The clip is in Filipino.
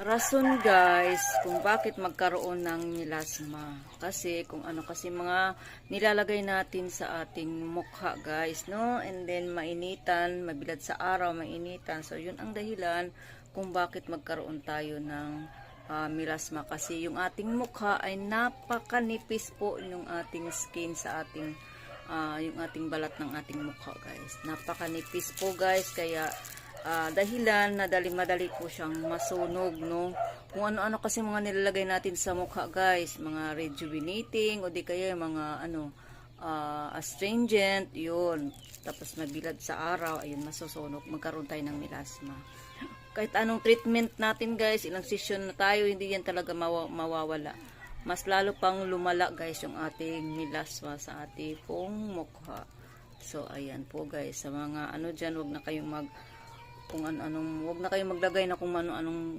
rason guys kung bakit magkaroon ng milasma. Kasi kung ano kasi mga nilalagay natin sa ating mukha guys, no? And then mainitan, mabilad sa araw, mainitan. So yun ang dahilan kung bakit magkaroon tayo ng ah, milasma. Kasi yung ating mukha ay napakanipis po yung ating skin sa ating ah, yung ating balat ng ating mukha guys. Napakanipis po guys kaya ah, dahilan na dali madali po siyang masunog no. Kung ano-ano kasi mga nilalagay natin sa mukha guys, mga rejuvenating o di kaya mga ano ah, astringent, yun. Tapos mabilad sa araw, ayun masusunog, magkaroon tayo ng melasma. Kahit anong treatment natin guys, ilang session na tayo, hindi yan talaga mawa- mawawala. Mas lalo pang lumala guys yung ating melasma sa ating pong mukha. So ayan po guys, sa mga ano dyan, wag na kayong mag kung ano-anong, wag na kayong maglagay na kung ano-anong